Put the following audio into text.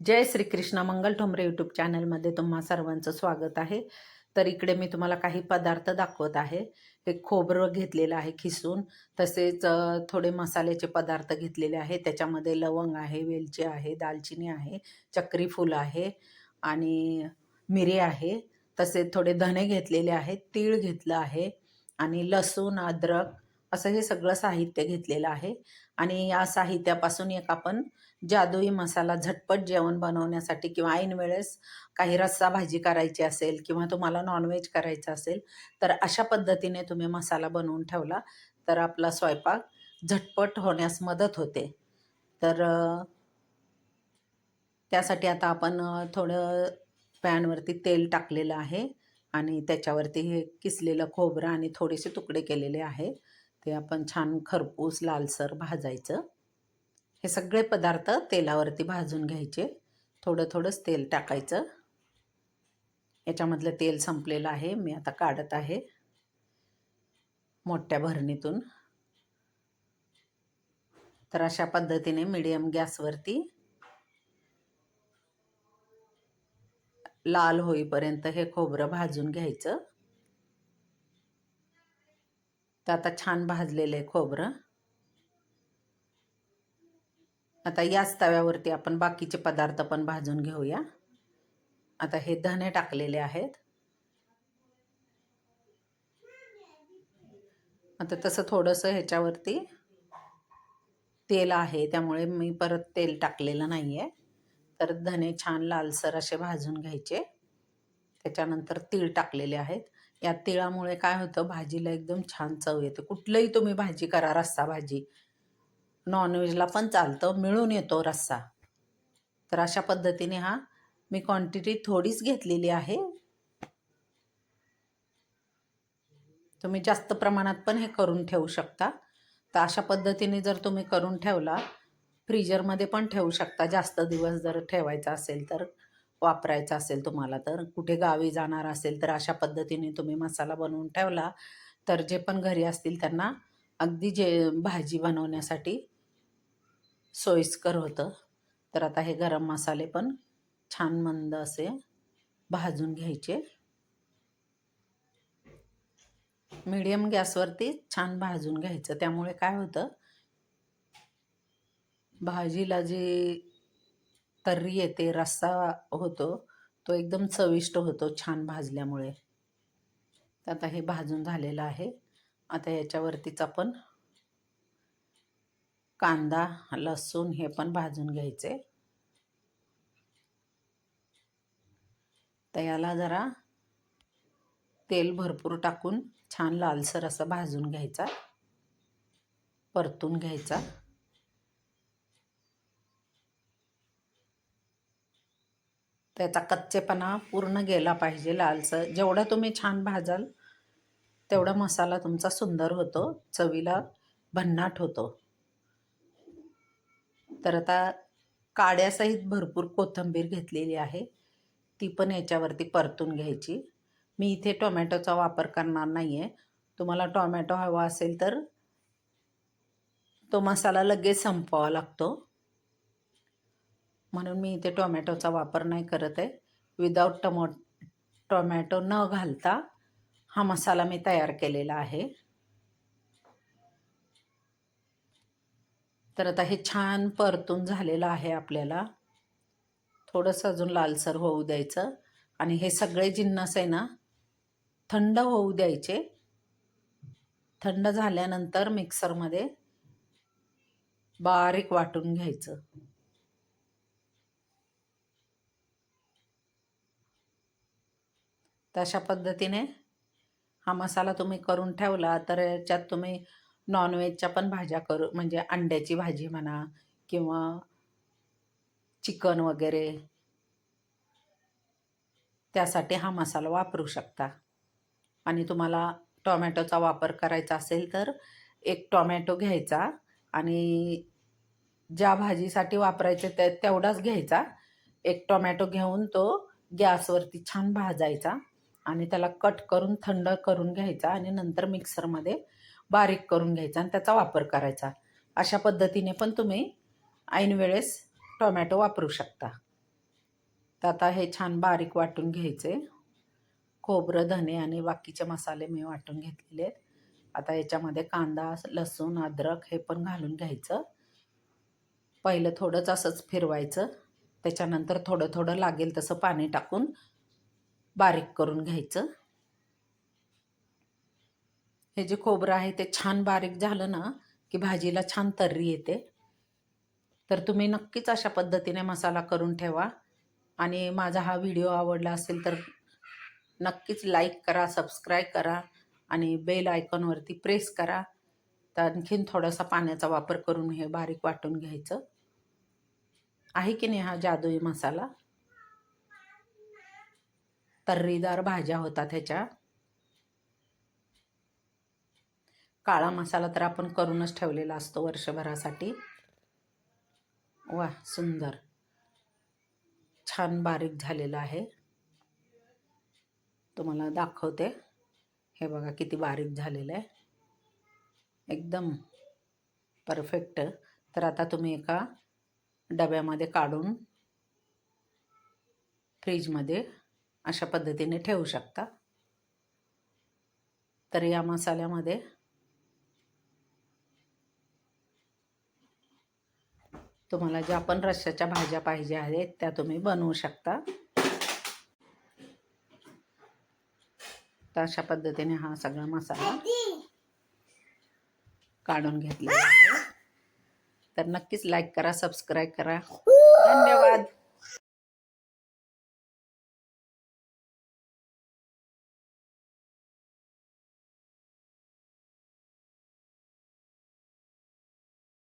जय Shrikrishna Mangal Thombare YouTube चॅनलमध्ये तुम्हा सर्वांचं स्वागत आहे. तर इकडे मी तुम्हाला काही पदार्थ दाखवत आहे. हे खोबरं घेतलेलं आहे खिसून. तसेच थोडे मसाल्याचे पदार्थ घेतलेले आहे. त्याच्यामध्ये लवंग आहे वेलची आहे दालचिनी आहे चक्री फूल आहे आणि मिरे आहे. तसेच थोडे धणे घेतलेले आहेत तीळ घेतलं आहे आणि लसूण अद्रक असं हे सगळं साहित्य घेतलेलं आहे. आणि या साहित्यापासून एक आपण जादुई मसाला झटपट जेवण बनवण्यासाठी किंवा ऐन वेळेस काही रस्सा भाजी करायची असेल किंवा तुम्हाला नॉनव्हेज करायचं असेल तर अशा पद्धतीने तुम्ही मसाला बनवून ठेवला तर आपला स्वयंपाक झटपट होण्यास मदत होते. तर त्यासाठी आता आपण थोडं पॅनवरती तेल टाकलेलं आहे आणि त्याच्यावरती हे किसलेलं खोबरं आणि थोडेसे तुकडे केलेले आहे. ते आपण छान खरपूस लालसर भाजायचं. हे सगळे पदार्थ तेलावरती भाजून घ्यायचे. थोडं थोडंच तेल टाकायचं. याच्यामधलं तेल संपलेलं आहे. मी आता काढत आहे. मोठ्या भरणीतून. तर अशा पद्धतीने मिडियम गॅसवरती लाल होईपर्यंत हे खोबरं भाजून घ्यायचं. तर आता छान भाजलेलं आहे खोबरं. आता याच तव्यावरती आपण बाकीचे पदार्थ पण भाजून घेऊया. आता हे धने टाकलेले आहेत. आता तसं थोडंसं ह्याच्यावरती तेल आहे त्यामुळे मी परत तेल टाकलेलं नाही आहे तर धने छान लालसर असे भाजून घ्यायचे. त्याच्यानंतर तीळ टाकलेले आहेत. या तिळामुळे काय होतं? भाजीला एकदम छान चव येते. कुठलंही तुम्ही भाजी करा रस्सा भाजी. नॉनव्हेजला पण चालतं मिळून येतो रस्सा. तर अशा पद्धतीने हा मी क्वांटिटी थोडीच घेतलेली आहे. तुम्ही जास्त प्रमाणात पण हे करून ठेवू शकता. तर अशा पद्धतीने जर तुम्ही करून ठेवला फ्रीजरमध्ये पण ठेवू शकता. जास्त दिवस जर ठेवायचा असेल तर. वापरायचा असेल तुम्हाला तर. कुठे गावी जाणार असेल तर अशा पद्धतीने तुम्ही मसाला बनवून ठेवला. तर जे पण घरी असतील त्यांना अगदी जे भाजी बनवण्यासाठी सोयीस्कर होतं. तर आता हे गरम मसाले पण छान मंद असे भाजून घ्यायचे. मीडियम गॅसवरती छान भाजून घ्यायचं. त्यामुळे काय होतं? भाजीला जे तर्री येते रस्सा होतो तो एकदम चविष्ट होतो छान भाजल्यामुळे. तर आता हे भाजून झालेलं आहे. आता याच्यावरतीच आपण कांदा लसूण हे पण भाजून घ्यायचे. तर याला जरा तेल भरपूर टाकून छान लालसर असं भाजून घ्यायचा. परतून घ्यायचा. त्याचा कच्चेपणा पूर्ण गेला पाहिजे लालसर. जेवढा तुम्ही छान भाजाल तेवढा मसाला तुमचा सुंदर होतो चवीला भन्नाट होतो. तर आता काड्यासहित भरपूर कोथिंबीर घेतलेली आहे. ती पण याच्यावरती परतून घ्यायची. मी इथे टोमॅटोचा वापर करणार नाही आहे तुम्हाला टोमॅटो हवा असेल तर तो मसाला लगेच संपवावा लागतो. म्हणून मी इथे टोमॅटोचा वापर नाही करत आहे. विदाऊट टमो टोमॅटो न घालता हा मसाला मी तयार केलेला आहे. तर आता हे छान परतून झालेलं आहे आपल्याला. थोडंसं अजून लालसर होऊ द्यायचं. आणि हे सगळे जिन्नस आहे ना थंड होऊ द्यायचे. थंड झाल्यानंतर मिक्सरमध्ये बारीक वाटून घ्यायचं. तर अशा पद्धतीने हा मसाला तुम्ही करून ठेवला तर याच्यात तुम्ही नॉनव्हेजच्या पण भाज्या करू म्हणजे अंड्याची भाजी म्हणा किंवा चिकन वगैरे त्यासाठी हा मसाला वापरू शकता. आणि तुम्हाला टोमॅटोचा वापर करायचा असेल तर एक टोमॅटो घ्यायचा आणि ज्या भाजीसाठी वापरायचे ते तेवढाच घ्यायचा. एक टोमॅटो घेऊन तो गॅसवरती छान भाजायचा. आणि त्याला कट करून थंड करून घ्यायचा आणि नंतर मिक्सरमध्ये बारीक करून घ्यायचा आणि त्याचा वापर करायचा. अशा पद्धतीने पण तुम्ही ऐन वेळेस टोमॅटो वापरू शकता. तर आता हे छान बारीक वाटून घ्यायचे. खोबरं धने आणि बाकीचे मसाले मी वाटून घेतलेले आहेत. आता याच्यामध्ये कांदा लसूण अद्रक हे पण घालून घ्यायचं. पहिलं थोडंच असंच फिरवायचं. त्याच्यानंतर थोडं थोडं लागेल तसं पाणी टाकून बारीक करून घ्यायचं. हे जे खोबरं आहे ते छान बारीक झालं ना की भाजीला छान तर्री येते. तर तुम्ही नक्कीच अशा पद्धतीने मसाला करून ठेवा. आणि माझा हा व्हिडिओ आवडला असेल तर नक्कीच लाईक करा सबस्क्राईब करा आणि बेल आयकॉनवरती प्रेस करा. तर आणखीन थोडासा पाण्याचा वापर करून हे बारीक वाटून घ्यायचं. आहे की नाही हा जादुई मसाला? तर्रीदार भाज्या होतात ह्याच्या. काळा मसाला तर आपण करूनच ठेवलेला असतो वर्षभरासाठी. वा सुंदर. छान बारीक झालेला आहे. तुम्हाला दाखवते. हे बघा किती बारीक झालेलं आहे. एकदम परफेक्ट. तर आता तुम्ही एका डब्यामध्ये काढून फ्रीजमध्ये अशा पद्धतीने ठेवू शकता. तर या मसाल्यामध्ये तुम्हाला ज्या पण रश्श्याच्या भाज्या पाहिजे आहेत त्या तुम्ही बनवू शकता. तर अशा पद्धतीने हा सगळा मसाला काढून घेतलेला आहे. तर नक्कीच लाईक करा सबस्क्राईब करा. धन्यवाद.